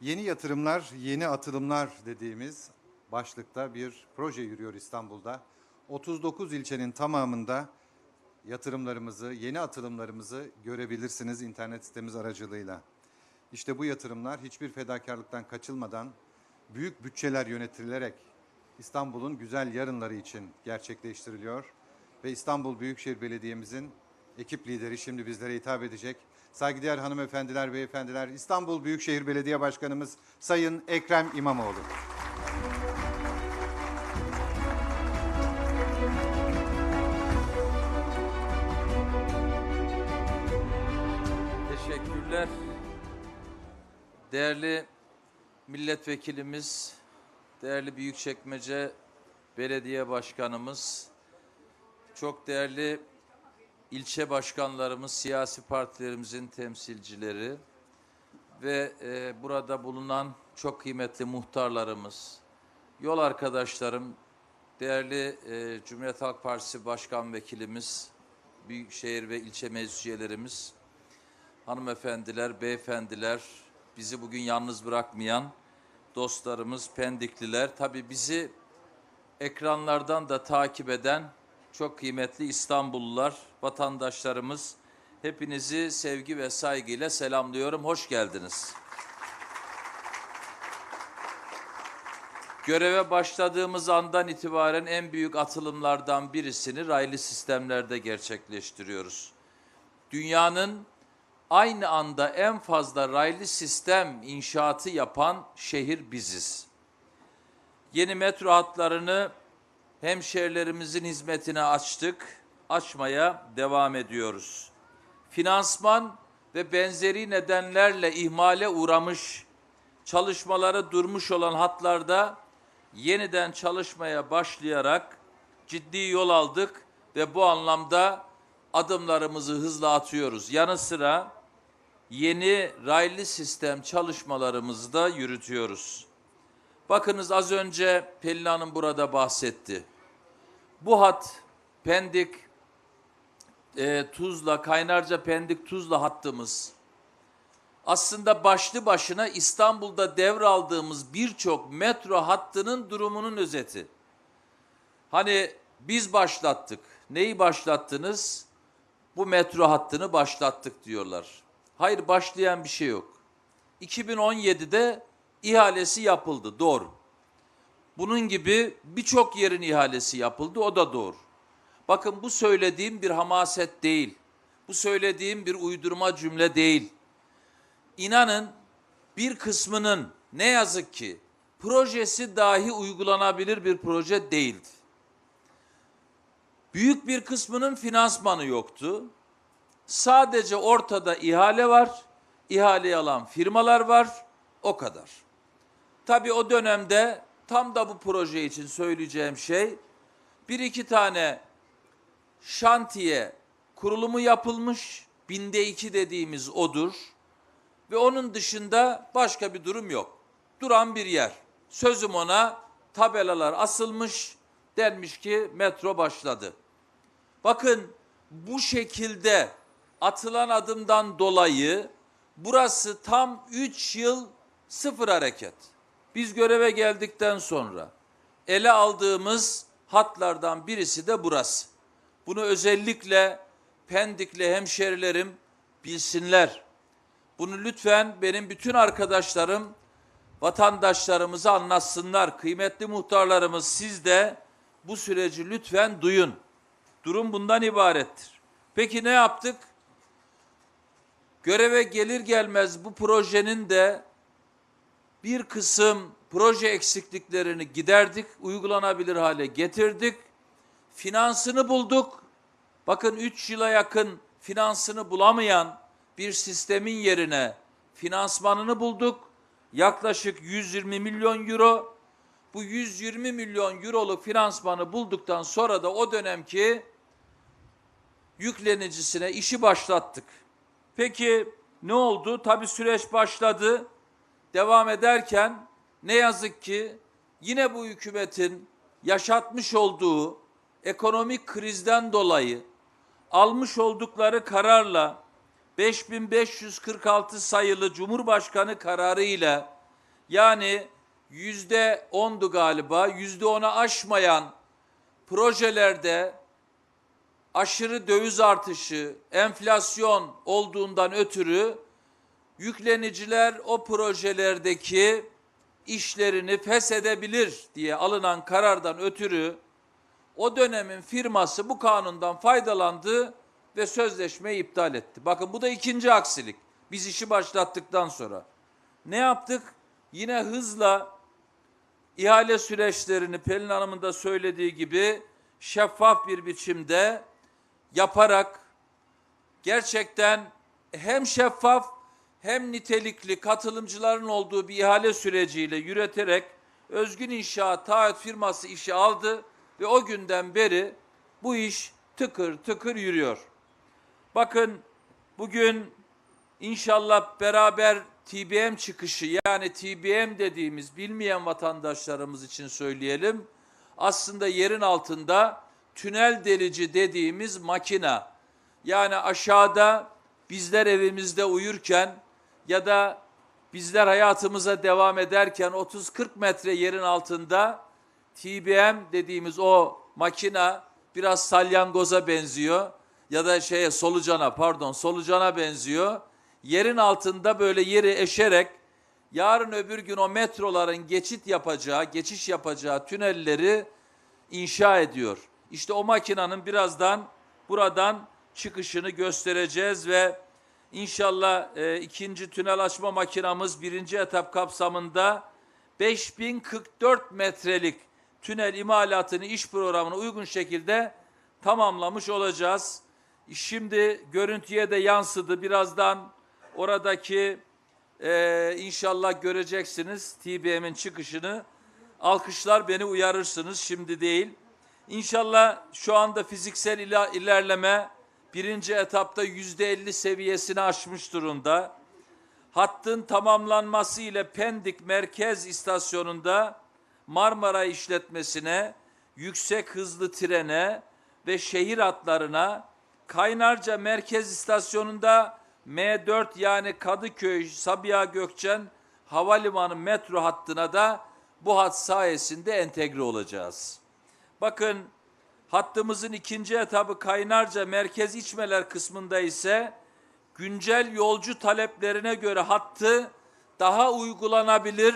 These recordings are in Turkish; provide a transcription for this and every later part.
Yeni yatırımlar, yeni atılımlar dediğimiz başlıkta bir proje yürüyor İstanbul'da. 39 ilçenin tamamında yatırımlarımızı, yeni atılımlarımızı görebilirsiniz internet sitemiz aracılığıyla. İşte bu yatırımlar hiçbir fedakarlıktan kaçılmadan büyük bütçeler yönetilerek İstanbul'un güzel yarınları için gerçekleştiriliyor ve İstanbul Büyükşehir Belediye'mizin ekip lideri şimdi bizlere hitap edecek. Saygıdeğer hanımefendiler, beyefendiler, İstanbul Büyükşehir Belediye Başkanımız Sayın Ekrem İmamoğlu. Teşekkürler. Değerli milletvekilimiz, değerli Büyükçekmece Belediye Başkanımız, çok değerli ilçe başkanlarımız, siyasi partilerimizin temsilcileri ve e, burada bulunan çok kıymetli muhtarlarımız, yol arkadaşlarım, değerli e, Cumhuriyet Halk Partisi Başkan Vekilimiz, Büyükşehir ve ilçe meclis üyelerimiz, hanımefendiler, beyefendiler, bizi bugün yalnız bırakmayan dostlarımız, pendikliler, tabii bizi ekranlardan da takip eden çok kıymetli İstanbullular, vatandaşlarımız, hepinizi sevgi ve saygıyla selamlıyorum. Hoş geldiniz. Göreve başladığımız andan itibaren en büyük atılımlardan birisini raylı sistemlerde gerçekleştiriyoruz. Dünyanın aynı anda en fazla raylı sistem inşaatı yapan şehir biziz. Yeni metro hatlarını hemşehrilerimizin hizmetine açtık, açmaya devam ediyoruz. Finansman ve benzeri nedenlerle ihmale uğramış, çalışmaları durmuş olan hatlarda yeniden çalışmaya başlayarak ciddi yol aldık ve bu anlamda adımlarımızı hızla atıyoruz. Yanı sıra yeni raylı sistem çalışmalarımızı da yürütüyoruz. Bakınız az önce Pelin Hanım burada bahsetti. Bu hat Pendik, e, Tuzla, Kaynarca Pendik Tuzla hattımız aslında başlı başına İstanbul'da devraldığımız birçok metro hattının durumunun özeti. Hani biz başlattık. Neyi başlattınız? Bu metro hattını başlattık diyorlar. Hayır başlayan bir şey yok. 2017'de ihalesi yapıldı doğru. Bunun gibi birçok yerin ihalesi yapıldı o da doğru. Bakın bu söylediğim bir hamaset değil. Bu söylediğim bir uydurma cümle değil. İnanın bir kısmının ne yazık ki projesi dahi uygulanabilir bir proje değildi. Büyük bir kısmının finansmanı yoktu. Sadece ortada ihale var, ihaleyi alan firmalar var, o kadar. Tabii o dönemde tam da bu proje için söyleyeceğim şey, bir iki tane şantiye kurulumu yapılmış, binde iki dediğimiz odur ve onun dışında başka bir durum yok. Duran bir yer. Sözüm ona tabelalar asılmış, denmiş ki metro başladı. Bakın bu şekilde atılan adımdan dolayı burası tam 3 yıl sıfır hareket. Biz göreve geldikten sonra ele aldığımız hatlardan birisi de burası. Bunu özellikle Pendikli hemşerilerim bilsinler. Bunu lütfen benim bütün arkadaşlarım, vatandaşlarımıza anlatsınlar. Kıymetli muhtarlarımız siz de bu süreci lütfen duyun. Durum bundan ibarettir. Peki ne yaptık? Göreve gelir gelmez bu projenin de bir kısım proje eksikliklerini giderdik, uygulanabilir hale getirdik. Finansını bulduk. Bakın 3 yıla yakın finansını bulamayan bir sistemin yerine finansmanını bulduk. Yaklaşık 120 milyon euro. Bu 120 milyon euroluk finansmanı bulduktan sonra da o dönemki yüklenicisine işi başlattık. Peki ne oldu? Tabii süreç başladı. Devam ederken ne yazık ki yine bu hükümetin yaşatmış olduğu ekonomik krizden dolayı almış oldukları kararla 5546 sayılı Cumhurbaşkanı kararı ile Yani yüzde ondu galiba, yüzde ona aşmayan projelerde aşırı döviz artışı, enflasyon olduğundan ötürü yükleniciler o projelerdeki işlerini feshedebilir diye alınan karardan ötürü o dönemin firması bu kanundan faydalandı ve sözleşmeyi iptal etti. Bakın bu da ikinci aksilik. Biz işi başlattıktan sonra. Ne yaptık? Yine hızla ihale süreçlerini Pelin Hanım'ın da söylediği gibi şeffaf bir biçimde yaparak gerçekten hem şeffaf hem nitelikli katılımcıların olduğu bir ihale süreciyle yürüterek Özgün İnşaat Taahhüt firması işi aldı ve o günden beri bu iş tıkır tıkır yürüyor. Bakın bugün inşallah beraber TBM çıkışı yani TBM dediğimiz bilmeyen vatandaşlarımız için söyleyelim. Aslında yerin altında tünel delici dediğimiz makina. Yani aşağıda bizler evimizde uyurken ya da bizler hayatımıza devam ederken 30-40 metre yerin altında TBM dediğimiz o makina biraz salyangoza benziyor ya da şeye solucana pardon solucana benziyor. Yerin altında böyle yeri eşerek yarın öbür gün o metroların geçit yapacağı, geçiş yapacağı tünelleri inşa ediyor. İşte o makinanın birazdan buradan çıkışını göstereceğiz ve inşallah e, ikinci tünel açma makinamız birinci etap kapsamında 5044 metrelik tünel imalatını iş programına uygun şekilde tamamlamış olacağız. Şimdi görüntüye de yansıdı. Birazdan oradaki e, inşallah göreceksiniz TBM'in çıkışını. Alkışlar beni uyarırsınız şimdi değil. İnşallah şu anda fiziksel ilerleme birinci etapta yüzde elli seviyesini aşmış durumda. Hattın tamamlanması ile Pendik Merkez İstasyonu'nda Marmara işletmesine, yüksek hızlı trene ve şehir hatlarına, Kaynarca Merkez İstasyonu'nda M4 yani Kadıköy, Sabiha Gökçen Havalimanı metro hattına da bu hat sayesinde entegre olacağız. Bakın hattımızın ikinci etabı Kaynarca Merkez İçmeler kısmında ise güncel yolcu taleplerine göre hattı daha uygulanabilir,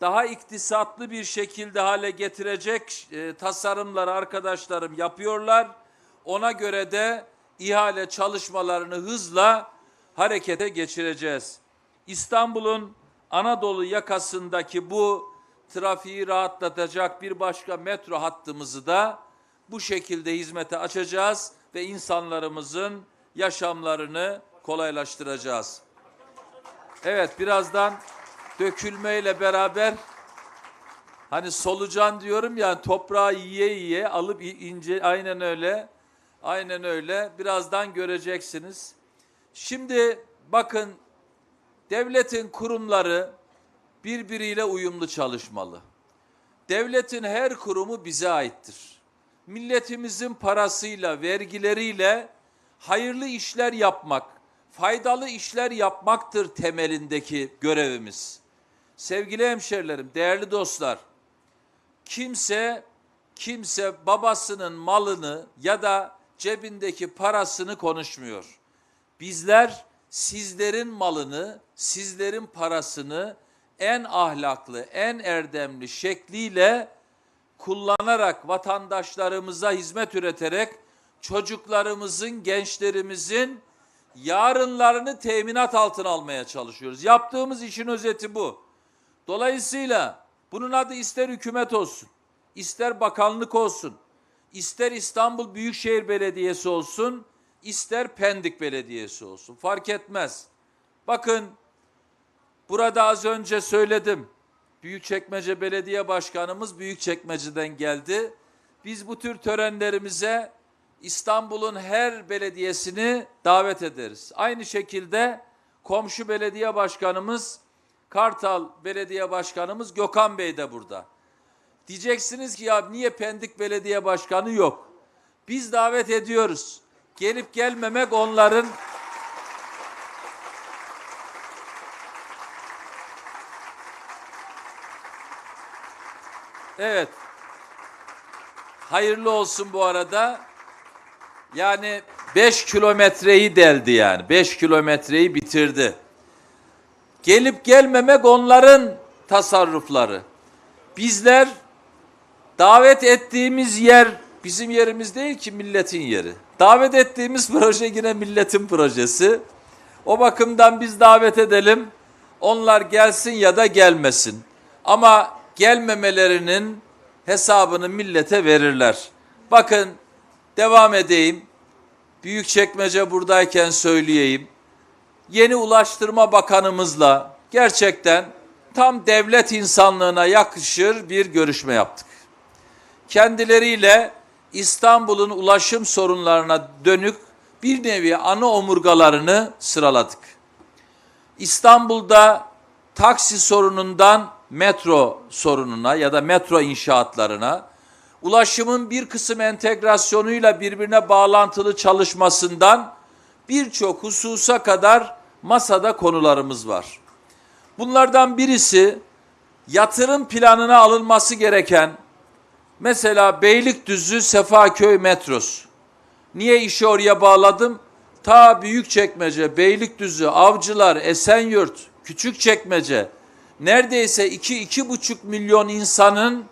daha iktisatlı bir şekilde hale getirecek e, tasarımları arkadaşlarım yapıyorlar. Ona göre de ihale çalışmalarını hızla harekete geçireceğiz. İstanbul'un Anadolu yakasındaki bu trafiği rahatlatacak bir başka metro hattımızı da bu şekilde hizmete açacağız ve insanlarımızın yaşamlarını kolaylaştıracağız. Evet birazdan dökülmeyle beraber hani solucan diyorum ya toprağı yiye yiye alıp ince aynen öyle. Aynen öyle. Birazdan göreceksiniz. Şimdi bakın devletin kurumları birbiriyle uyumlu çalışmalı. Devletin her kurumu bize aittir. Milletimizin parasıyla, vergileriyle hayırlı işler yapmak, faydalı işler yapmaktır temelindeki görevimiz. Sevgili hemşerilerim, değerli dostlar, kimse kimse babasının malını ya da cebindeki parasını konuşmuyor. Bizler sizlerin malını, sizlerin parasını en ahlaklı, en erdemli şekliyle kullanarak vatandaşlarımıza hizmet üreterek çocuklarımızın, gençlerimizin yarınlarını teminat altına almaya çalışıyoruz. Yaptığımız işin özeti bu. Dolayısıyla bunun adı ister hükümet olsun, ister bakanlık olsun, ister İstanbul Büyükşehir Belediyesi olsun, ister Pendik Belediyesi olsun. Fark etmez. Bakın burada az önce söyledim. Büyükçekmece Belediye Başkanımız Büyükçekmece'den geldi. Biz bu tür törenlerimize İstanbul'un her belediyesini davet ederiz. Aynı şekilde komşu belediye başkanımız Kartal Belediye Başkanımız Gökhan Bey de burada. Diyeceksiniz ki ya niye Pendik Belediye Başkanı yok? Biz davet ediyoruz. Gelip gelmemek onların Evet. Hayırlı olsun bu arada. Yani 5 kilometreyi deldi yani. 5 kilometreyi bitirdi. Gelip gelmemek onların tasarrufları. Bizler davet ettiğimiz yer bizim yerimiz değil ki milletin yeri. Davet ettiğimiz proje yine milletin projesi. O bakımdan biz davet edelim. Onlar gelsin ya da gelmesin. Ama gelmemelerinin hesabını millete verirler. Bakın devam edeyim. Büyükçekmece buradayken söyleyeyim. Yeni Ulaştırma Bakanımızla gerçekten tam devlet insanlığına yakışır bir görüşme yaptık. Kendileriyle İstanbul'un ulaşım sorunlarına dönük bir nevi ana omurgalarını sıraladık. İstanbul'da taksi sorunundan metro sorununa ya da metro inşaatlarına, ulaşımın bir kısım entegrasyonuyla birbirine bağlantılı çalışmasından birçok hususa kadar masada konularımız var. Bunlardan birisi yatırım planına alınması gereken mesela Beylikdüzü Sefaköy metrosu. Niye işi oraya bağladım? Ta Büyükçekmece, Beylikdüzü, Avcılar, Esenyurt, Küçükçekmece neredeyse 2-2,5 milyon insanın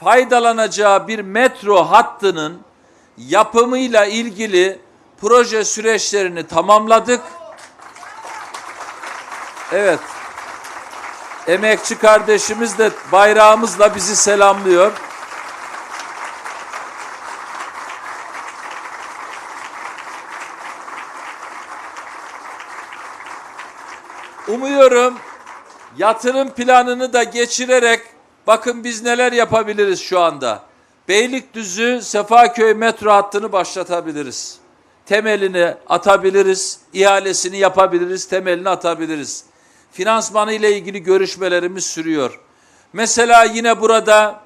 faydalanacağı bir metro hattının yapımıyla ilgili proje süreçlerini tamamladık. Evet. Emekçi kardeşimiz de bayrağımızla bizi selamlıyor. Umuyorum yatırım planını da geçirerek bakın biz neler yapabiliriz şu anda. Beylikdüzü Sefaköy metro hattını başlatabiliriz. Temelini atabiliriz, ihalesini yapabiliriz, temelini atabiliriz. Finansmanı ile ilgili görüşmelerimiz sürüyor. Mesela yine burada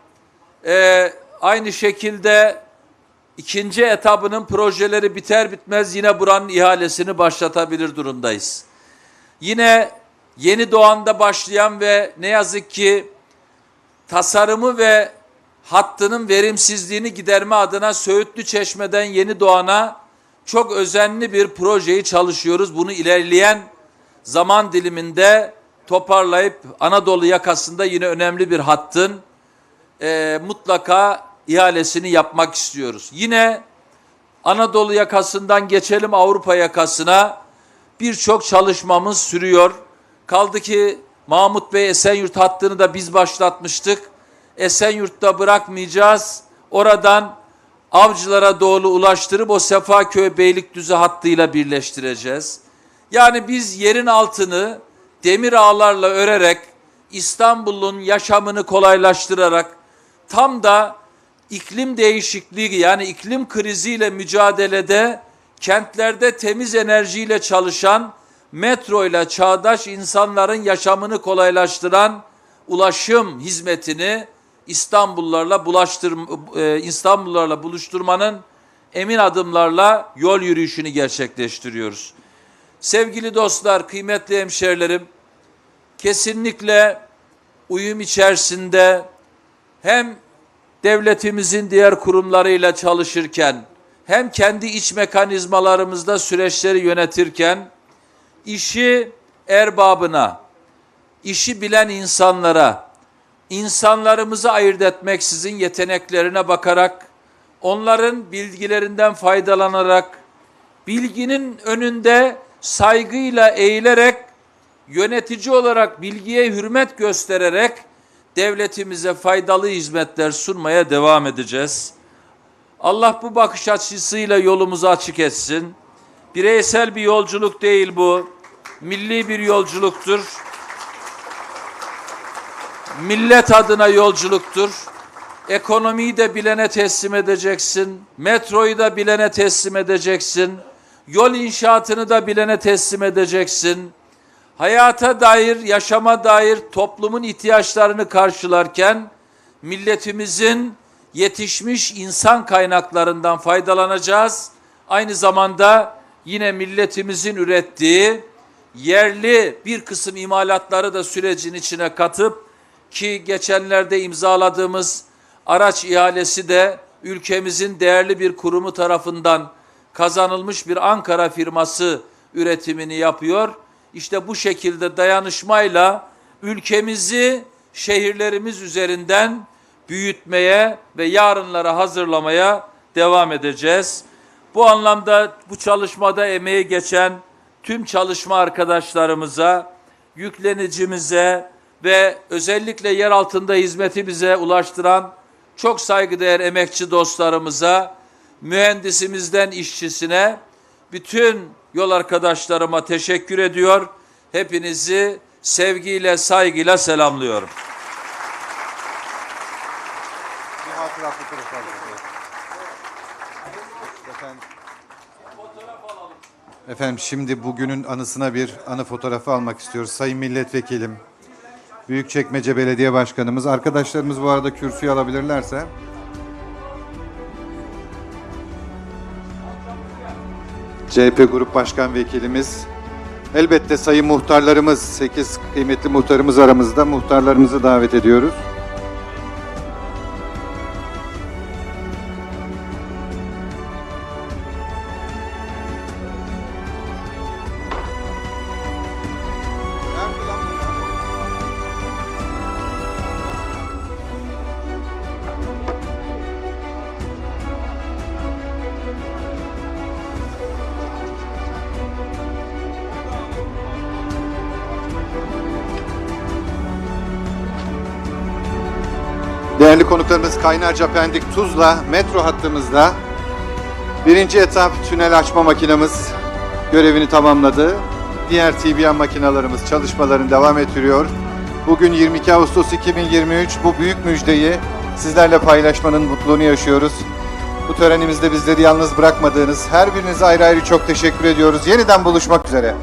e, aynı şekilde ikinci etabının projeleri biter bitmez yine buranın ihalesini başlatabilir durumdayız. Yine yeni doğanda başlayan ve ne yazık ki tasarımı ve hattının verimsizliğini giderme adına Söğütlü Çeşme'den yeni doğana çok özenli bir projeyi çalışıyoruz. Bunu ilerleyen zaman diliminde toparlayıp Anadolu yakasında yine önemli bir hattın e, mutlaka ihalesini yapmak istiyoruz. Yine Anadolu yakasından geçelim Avrupa yakasına birçok çalışmamız sürüyor. Kaldı ki Mahmut Bey Esenyurt hattını da biz başlatmıştık. Esenyurt'ta bırakmayacağız. Oradan avcılara doğru ulaştırıp o Sefaköy Beylikdüzü hattıyla birleştireceğiz. Yani biz yerin altını demir ağlarla örerek İstanbul'un yaşamını kolaylaştırarak tam da iklim değişikliği yani iklim kriziyle mücadelede kentlerde temiz enerjiyle çalışan metro ile çağdaş insanların yaşamını kolaylaştıran ulaşım hizmetini İstanbullularla bulaştır e, İstanbullularla buluşturmanın emin adımlarla yol yürüyüşünü gerçekleştiriyoruz. Sevgili dostlar, kıymetli hemşerilerim, kesinlikle uyum içerisinde hem devletimizin diğer kurumlarıyla çalışırken hem kendi iç mekanizmalarımızda süreçleri yönetirken işi erbabına, işi bilen insanlara, insanlarımızı ayırt etmeksizin yeteneklerine bakarak, onların bilgilerinden faydalanarak, bilginin önünde saygıyla eğilerek, yönetici olarak bilgiye hürmet göstererek devletimize faydalı hizmetler sunmaya devam edeceğiz. Allah bu bakış açısıyla yolumuzu açık etsin. Bireysel bir yolculuk değil bu. Milli bir yolculuktur. Millet adına yolculuktur. Ekonomiyi de bilene teslim edeceksin. Metroyu da bilene teslim edeceksin. Yol inşaatını da bilene teslim edeceksin. Hayata dair, yaşama dair toplumun ihtiyaçlarını karşılarken milletimizin yetişmiş insan kaynaklarından faydalanacağız. Aynı zamanda yine milletimizin ürettiği yerli bir kısım imalatları da sürecin içine katıp ki geçenlerde imzaladığımız araç ihalesi de ülkemizin değerli bir kurumu tarafından kazanılmış bir Ankara firması üretimini yapıyor. İşte bu şekilde dayanışmayla ülkemizi şehirlerimiz üzerinden büyütmeye ve yarınlara hazırlamaya devam edeceğiz. Bu anlamda bu çalışmada emeği geçen tüm çalışma arkadaşlarımıza, yüklenicimize ve özellikle yer altında hizmeti bize ulaştıran çok saygıdeğer emekçi dostlarımıza, mühendisimizden işçisine, bütün yol arkadaşlarıma teşekkür ediyor. Hepinizi sevgiyle, saygıyla selamlıyorum. Bir hatıra fotoğrafı alacağız. Efendim, Efendim şimdi bugünün anısına bir anı fotoğrafı almak istiyoruz. Sayın Milletvekilim, Büyükçekmece Belediye Başkanımız, arkadaşlarımız bu arada kürsüyü alabilirlerse. CHP Grup Başkan Vekilimiz, elbette sayın muhtarlarımız, 8 kıymetli muhtarımız aramızda, muhtarlarımızı davet ediyoruz. Değerli konuklarımız Kaynarca Pendik Tuzla metro hattımızda birinci etap tünel açma makinamız görevini tamamladı. Diğer TBM makinalarımız çalışmalarını devam ettiriyor. Bugün 22 Ağustos 2023 bu büyük müjdeyi sizlerle paylaşmanın mutluluğunu yaşıyoruz. Bu törenimizde bizleri yalnız bırakmadığınız her birinize ayrı ayrı çok teşekkür ediyoruz. Yeniden buluşmak üzere.